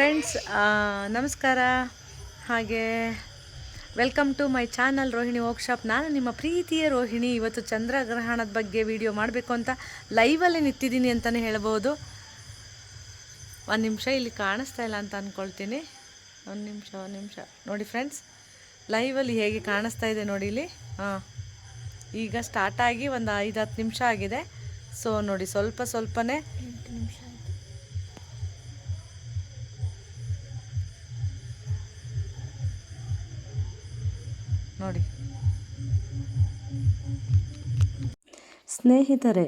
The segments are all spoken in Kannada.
ಫ್ರೆಂಡ್ಸ್ ನಮಸ್ಕಾರ. ಹಾಗೆ welcome to my channel Rohini workshop ನಾನು ನಿಮ್ಮ ಪ್ರೀತಿಯ ರೋಹಿಣಿ. ಇವತ್ತು ಚಂದ್ರಗ್ರಹಣದ ಬಗ್ಗೆ ವಿಡಿಯೋ ಮಾಡಬೇಕು ಅಂತ ಲೈವಲ್ಲಿ ನಿಂತಿದ್ದೀನಿ ಅಂತಲೇ ಹೇಳ್ಬೋದು. ಒಂದು ನಿಮಿಷ ಇಲ್ಲಿ ಕಾಣಿಸ್ತಾ ಇಲ್ಲ ಅಂತ ಅಂದ್ಕೊಳ್ತೀನಿ ಒಂದು ನಿಮಿಷ ಒಂದು ನಿಮಿಷ. ನೋಡಿ ಫ್ರೆಂಡ್ಸ್ ಲೈವಲ್ಲಿ ಹೇಗೆ ಕಾಣಿಸ್ತಾ ಇದೆ ನೋಡಿ ಇಲ್ಲಿ. ಹಾಂ ಈಗ ಸ್ಟಾರ್ಟ್ ಆಗಿ ಒಂದು ಐದು ಹತ್ತು ನಿಮಿಷ ಆಗಿದೆ. ಸೊ ನೋಡಿ ಸ್ವಲ್ಪ ಸ್ವಲ್ಪನೇ ನೋಡಿ. ಸ್ನೇಹಿತರೆ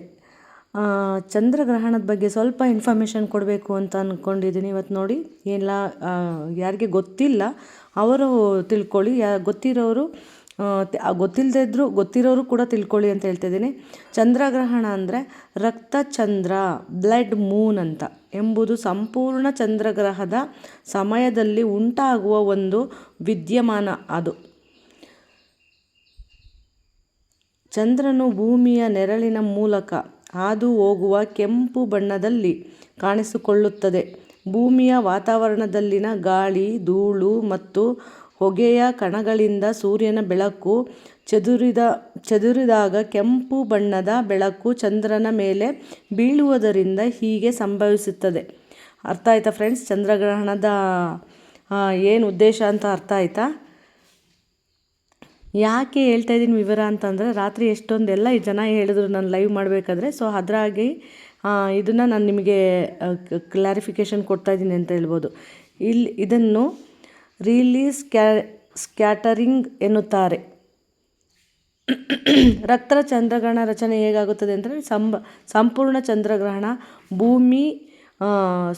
ಚಂದ್ರಗ್ರಹಣದ ಬಗ್ಗೆ ಸ್ವಲ್ಪ ಇನ್ಫಾರ್ಮೇಷನ್ ಕೊಡಬೇಕು ಅಂತ ಅಂದ್ಕೊಂಡಿದ್ದೀನಿ ಇವತ್ತು ನೋಡಿ. ಎಲ್ಲ ಯಾರಿಗೆ ಗೊತ್ತಿಲ್ಲ, ಅವರು ತಿಳ್ಕೊಳ್ಳಿ. ಯಾ, ಗೊತ್ತಿರೋರು ಗೊತ್ತಿಲ್ಲದೇ ಇದ್ದರೂ ಗೊತ್ತಿರೋರು ಕೂಡ ತಿಳ್ಕೊಳ್ಳಿ ಅಂತ ಹೇಳ್ತಾ ಇದ್ದೀನಿ. ಚಂದ್ರಗ್ರಹಣ ಅಂದರೆ ರಕ್ತ ಚಂದ್ರ ಬ್ಲಡ್ ಮೂನ್ ಅಂತ. ಎಂಬುದು ಸಂಪೂರ್ಣ ಚಂದ್ರಗ್ರಹದ ಸಮಯದಲ್ಲಿ ಉಂಟಾಗುವ ಒಂದು ವಿದ್ಯಮಾನ ಅದು. ಚಂದ್ರನು ಭೂಮಿಯ ನೆರಳಿನ ಮೂಲಕ ಹಾದು ಹೋಗುವ ಕೆಂಪು ಬಣ್ಣದಲ್ಲಿ ಕಾಣಿಸಿಕೊಳ್ಳುತ್ತದೆ. ಭೂಮಿಯ ವಾತಾವರಣದಲ್ಲಿನ ಗಾಳಿ, ಧೂಳು ಮತ್ತು ಹೊಗೆಯ ಕಣಗಳಿಂದ ಸೂರ್ಯನ ಬೆಳಕು ಚದುರಿದ, ಚದುರಿದಾಗ ಕೆಂಪು ಬಣ್ಣದ ಬೆಳಕು ಚಂದ್ರನ ಮೇಲೆ ಬೀಳುವುದರಿಂದ ಹೀಗೆ ಸಂಭವಿಸುತ್ತದೆ. ಅರ್ಥ ಆಯ್ತಾ ಫ್ರೆಂಡ್ಸ್ ಚಂದ್ರಗ್ರಹಣದ ಏನು ಉದ್ದೇಶ ಅಂತ ಅರ್ಥ ಆಯ್ತಾ? ಯಾಕೆ ಹೇಳ್ತಾ ಇದ್ದೀನಿ ವಿವರ ಅಂತಂದರೆ ರಾತ್ರಿ ಎಷ್ಟೊಂದೆಲ್ಲ ಈ ಜನ ಹೇಳಿದ್ರು ನಾನು ಲೈವ್ ಮಾಡಬೇಕಾದ್ರೆ ಸೊ ಅದರಾಗಿ ಇದನ್ನು ನಾನು ನಿಮಗೆ ಕ್ಲಾರಿಫಿಕೇಷನ್ ಕೊಡ್ತಾ ಇದ್ದೀನಿ ಅಂತ ಹೇಳ್ಬೋದು. ಇಲ್ಲಿ ಇದನ್ನು ರೀಲಿ ಸ್ಕ್ಯಾ ಸ್ಕ್ಯಾಟರಿಂಗ್ ಎನ್ನುತ್ತಾರೆ. ರಕ್ತ ಚಂದ್ರಗ್ರಹಣ ರಚನೆ ಹೇಗಾಗುತ್ತದೆ ಅಂದರೆ, ಸಂಬ, ಸಂಪೂರ್ಣ ಚಂದ್ರಗ್ರಹಣ, ಭೂಮಿ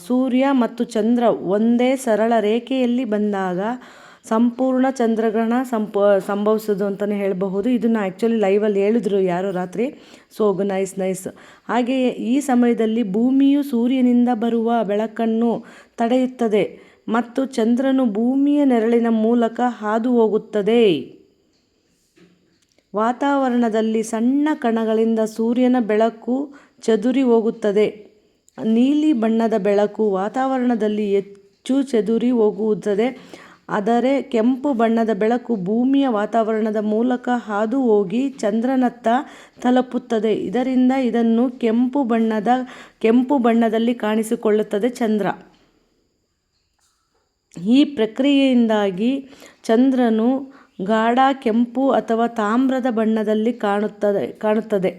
ಸೂರ್ಯ ಮತ್ತು ಚಂದ್ರ ಒಂದೇ ಸರಳ ರೇಖೆಯಲ್ಲಿ ಬಂದಾಗ ಸಂಪೂರ್ಣ ಚಂದ್ರಗ್ರಹಣ ಸಂಪ, ಸಂಭವಿಸೋದು ಅಂತಲೇ ಹೇಳಬಹುದು. ಇದನ್ನು ಆ್ಯಕ್ಚುಲಿ ಲೈವಲ್ಲಿ ಹೇಳಿದ್ರು ಯಾರೋ ರಾತ್ರಿ. ಸೊ ನೈಸ್ ನೈಸ್ ಹಾಗೆಯೇ ಈ ಸಮಯದಲ್ಲಿ ಭೂಮಿಯು ಸೂರ್ಯನಿಂದ ಬರುವ ಬೆಳಕನ್ನು ತಡೆಯುತ್ತದೆ ಮತ್ತು ಚಂದ್ರನು ಭೂಮಿಯ ನೆರಳಿನ ಮೂಲಕ ಹಾದು ಹೋಗುತ್ತದೆ. ವಾತಾವರಣದಲ್ಲಿ ಸಣ್ಣ ಕಣಗಳಿಂದ ಸೂರ್ಯನ ಬೆಳಕು ಚದುರಿ ಹೋಗುತ್ತದೆ. ನೀಲಿ ಬಣ್ಣದ ಬೆಳಕು ವಾತಾವರಣದಲ್ಲಿ ಹೆಚ್ಚು ಚದುರಿ ಹೋಗುತ್ತದೆ. ಆದರೆ ಕೆಂಪು ಬಣ್ಣದ ಬೆಳಕು ಭೂಮಿಯ ವಾತಾವರಣದ ಮೂಲಕ ಹಾದು ಹೋಗಿ ಚಂದ್ರನತ್ತ ತಲುಪುತ್ತದೆ. ಇದರಿಂದ ಇದನ್ನು ಕೆಂಪು ಬಣ್ಣದ, ಕೆಂಪು ಬಣ್ಣದಲ್ಲಿ ಕಾಣಿಸಿಕೊಳ್ಳುತ್ತದೆ ಚಂದ್ರ. ಈ ಪ್ರಕ್ರಿಯೆಯಿಂದಾಗಿ ಚಂದ್ರನು ಗಾಢ, ಕೆಂಪು ಅಥವಾ ತಾಮ್ರದ ಬಣ್ಣದಲ್ಲಿ ಕಾಣುತ್ತದೆ ಕಾಣುತ್ತದೆ.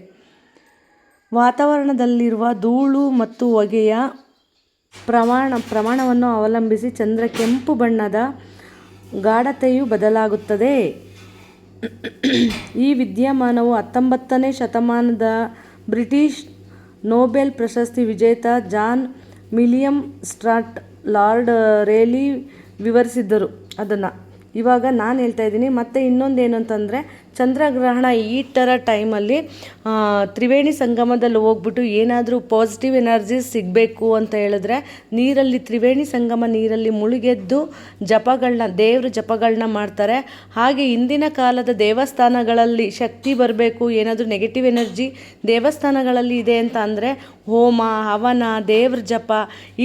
ವಾತಾವರಣದಲ್ಲಿರುವ ಧೂಳು ಮತ್ತು ಹೊಗೆಯ ಪ್ರಮಾಣ, ಪ್ರಮಾಣವನ್ನು ಅವಲಂಬಿಸಿ ಚಂದ್ರ ಕೆಂಪು ಬಣ್ಣದ ಗಾಢತೆಯು ಬದಲಾಗುತ್ತದೆ. ಈ ವಿದ್ಯಮಾನವು ಹತ್ತೊಂಬತ್ತನೇ ಶತಮಾನದ ಬ್ರಿಟಿಷ್ ನೋಬೆಲ್ ಪ್ರಶಸ್ತಿ ವಿಜೇತ John William Strutt Lord Rayleigh ವಿವರಿಸಿದ್ದರು. ಅದನ್ನು ಇವಾಗ ನಾನು ಹೇಳ್ತಾ ಇದ್ದೀನಿ. ಮತ್ತು ಇನ್ನೊಂದು ಏನು ಅಂತಂದರೆ ಚಂದ್ರಗ್ರಹಣ ಈ ಥರ ಟೈಮಲ್ಲಿ ತ್ರಿವೇಣಿ ಸಂಗಮದಲ್ಲಿ ಹೋಗ್ಬಿಟ್ಟು ಏನಾದರೂ ಪಾಸಿಟಿವ್ ಎನರ್ಜಿ ಸಿಗಬೇಕು ಅಂತ ಹೇಳಿದ್ರೆ ನೀರಲ್ಲಿ, ತ್ರಿವೇಣಿ ಸಂಗಮ ನೀರಲ್ಲಿ ಮುಳುಗೆದ್ದು ಜಪಗಳನ್ನ ದೇವ್ರ ಜಪಗಳನ್ನ ಮಾಡ್ತಾರೆ. ಹಾಗೆ ಇಂದಿನ ಕಾಲದ ದೇವಸ್ಥಾನಗಳಲ್ಲಿ ಶಕ್ತಿ ಬರಬೇಕು, ಏನಾದರೂ ನೆಗೆಟಿವ್ ಎನರ್ಜಿ ದೇವಸ್ಥಾನಗಳಲ್ಲಿ ಇದೆ ಅಂತ ಅಂದರೆ ಹೋಮ, ಹವನ, ದೇವ್ರ ಜಪ,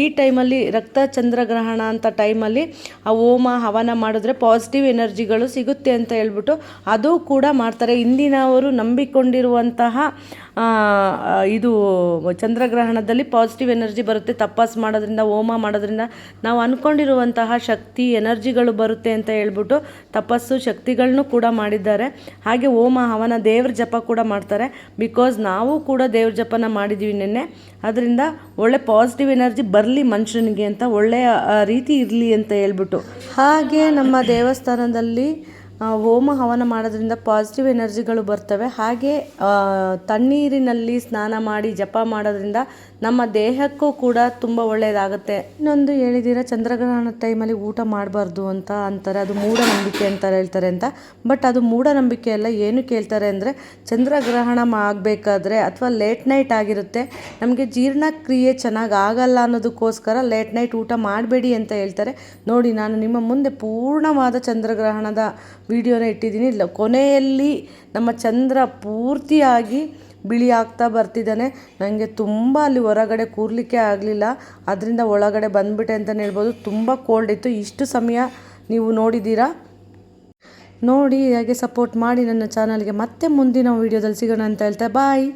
ಈ ಟೈಮಲ್ಲಿ ರಕ್ತ ಚಂದ್ರಗ್ರಹಣ ಅಂತ ಟೈಮಲ್ಲಿ ಆ ಹೋಮ, ಹವನ ಮಾಡಿದ್ರೆ ಪಾಸಿಟಿವ್ ಎನರ್ಜಿಗಳು ಸಿಗುತ್ತೆ ಅಂತ ಹೇಳ್ಬಿಟ್ಟು ಅದು ಕೂಡ ಮಾಡ್ತಾರೆ. ಇಂದಿನವರು ನಂಬಿಕೊಂಡಿರುವಂತಹ ಇದು ಚಂದ್ರಗ್ರಹಣದಲ್ಲಿ ಪಾಸಿಟಿವ್ ಎನರ್ಜಿ ಬರುತ್ತೆ. ತಪಾಸ್ ಮಾಡೋದ್ರಿಂದ, ಹೋಮ ಮಾಡೋದ್ರಿಂದ ನಾವು ಅಂದ್ಕೊಂಡಿರುವಂತಹ ಶಕ್ತಿ, ಎನರ್ಜಿಗಳು ಬರುತ್ತೆ ಅಂತ ಹೇಳ್ಬಿಟ್ಟು ತಪಸ್ಸು ಶಕ್ತಿಗಳನ್ನೂ ಕೂಡ ಮಾಡಿದ್ದಾರೆ. ಹಾಗೆ ಹೋಮ, ಹವನ, ದೇವ್ರ ಜಪ ಕೂಡ ಮಾಡ್ತಾರೆ. ಬಿಕಾಸ್ ನಾವು ಕೂಡ ದೇವ್ರ ಜಪನ ಮಾಡಿದ್ದೀವಿ ನಿನ್ನೆ. ಅದರಿಂದ ಒಳ್ಳೆ ಪಾಸಿಟಿವ್ ಎನರ್ಜಿ ಬರಲಿ ಮನುಷ್ಯನಿಗೆ ಅಂತ ಒಳ್ಳೆಯ ರೀತಿ ಇರಲಿ ಅಂತ ಹೇಳ್ಬಿಟ್ಟು. ಹಾಗೆ ನಮ್ಮ ದೇವಸ್ಥಾನದಲ್ಲಿ ಹೋಮ ಹವನ ಮಾಡೋದ್ರಿಂದ ಪಾಸಿಟಿವ್ ಎನರ್ಜಿಗಳು ಬರ್ತವೆ. ಹಾಗೆ ತಣ್ಣೀರಿನಲ್ಲಿ ಸ್ನಾನ ಮಾಡಿ ಜಪ ಮಾಡೋದ್ರಿಂದ ನಮ್ಮ ದೇಹಕ್ಕೂ ಕೂಡ ತುಂಬ ಒಳ್ಳೆಯದಾಗುತ್ತೆ ಇನ್ನೊಂದು ಹೇಳಿದ್ದೀರಾ ಚಂದ್ರಗ್ರಹಣ ಟೈಮಲ್ಲಿ ಊಟ ಮಾಡಬಾರ್ದು ಅಂತ ಅಂತಾರೆ. ಅದು ಮೂಢನಂಬಿಕೆ ಅಂತ ಹೇಳ್ತಾರೆ ಅಂತ. ಬಟ್ ಅದು ಮೂಢನಂಬಿಕೆ ಅಲ್ಲ, ಏನು ಕೇಳ್ತಾರೆ ಅಂದರೆ ಚಂದ್ರಗ್ರಹಣ ಆಗಬೇಕಾದ್ರೆ ಅಥವಾ ಲೇಟ್ ನೈಟ್ ಆಗಿರುತ್ತೆ. ನಮಗೆ ಜೀರ್ಣಕ್ರಿಯೆ ಚೆನ್ನಾಗಿ ಆಗಲ್ಲ ಅನ್ನೋದಕ್ಕೋಸ್ಕರ ಲೇಟ್ ನೈಟ್ ಊಟ ಮಾಡಬೇಡಿ ಅಂತ ಹೇಳ್ತಾರೆ. ನೋಡಿ, ನಾನು ನಿಮ್ಮ ಮುಂದೆ ಪೂರ್ಣವಾದ ಚಂದ್ರಗ್ರಹಣದ ವಿಡಿಯೋನ ಇಟ್ಟಿದ್ದೀನಿ. ಕೊನೆಯಲ್ಲಿ ನಮ್ಮ ಚಂದ್ರ ಪೂರ್ತಿಯಾಗಿ ಬಿಳಿ ಆಗ್ತಾ ಬರ್ತಿದ್ದಾನೆ. ನನಗೆ ತುಂಬ ಅಲ್ಲಿ ಹೊರಗಡೆ ಕೂರಲಿಕ್ಕೆ ಆಗಲಿಲ್ಲ. ಅದರಿಂದ ಒಳಗಡೆ ಬಂದುಬಿಟ್ಟೆ ಅಂತಲೇ ಹೇಳ್ಬೋದು. ತುಂಬ ಕೋಲ್ಡ್ ಇತ್ತು. ಇಷ್ಟು ಸಮಯ ನೀವು ನೋಡಿದ್ದೀರಾ? ನೋಡಿ, ಹಾಗೆ ಸಪೋರ್ಟ್ ಮಾಡಿ ನನ್ನ ಚಾನಲ್ಗೆ ಮತ್ತೆ ಮುಂದಿನ ವೀಡಿಯೋದಲ್ಲಿ ಸಿಗೋಣ ಅಂತ ಹೇಳ್ತಾ ಬಾಯ್